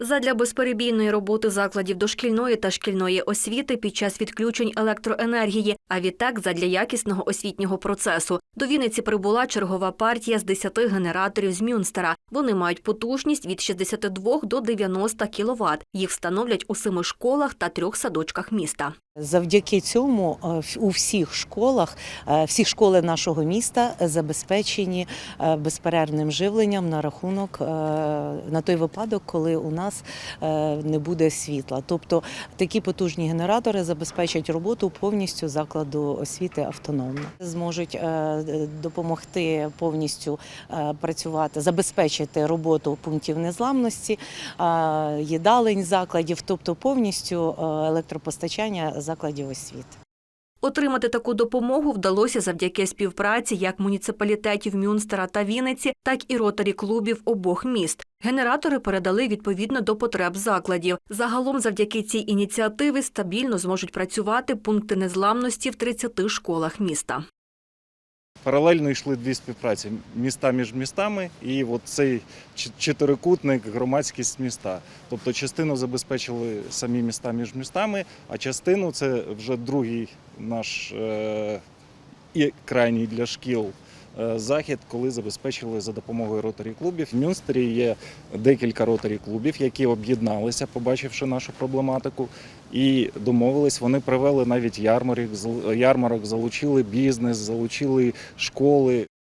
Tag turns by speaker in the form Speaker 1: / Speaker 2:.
Speaker 1: Задля безперебійної роботи закладів дошкільної та шкільної освіти під час відключень електроенергії, а відтак задля якісного освітнього процесу. До Вінниці прибула чергова партія з 10 генераторів з Мюнстера. Вони мають потужність від 62 до 90 кВт. Їх встановлять у семи школах та трьох садочках міста.
Speaker 2: Завдяки цьому е, у всіх школах, е, всі школи нашого міста забезпечені е, безперервним живленням на рахунок на той випадок, коли у нас не буде світла. Тобто такі потужні генератори забезпечать роботу повністю закладу освіти автономно. Зможуть е, допомогти повністю е, працювати, забезпечити роботу пунктів незламності, е, їдалень закладів, тобто повністю електропостачання закладів освіти.
Speaker 1: Отримати таку допомогу вдалося завдяки співпраці як муніципалітетів Мюнстера та Вінниці, так і ротарі клубів обох міст. Генератори передали відповідно до потреб закладів. Загалом, завдяки цій ініціативі, стабільно зможуть працювати пункти незламності в 30 школах міста.
Speaker 3: Паралельно йшли дві співпраці міста між містами, і цей чотирикутник громадськість міста. Тобто частину забезпечили самі міста між містами, а частину це вже другий наш е, і крайній для шкіл захід, коли забезпечили за допомогою роторі клубів. В Мюнстері є декілька ротарі клубів, які об'єдналися, побачивши нашу проблематику, і домовились. Вони привели навіть ярмарок, ярмарок, залучили бізнес, залучили школи,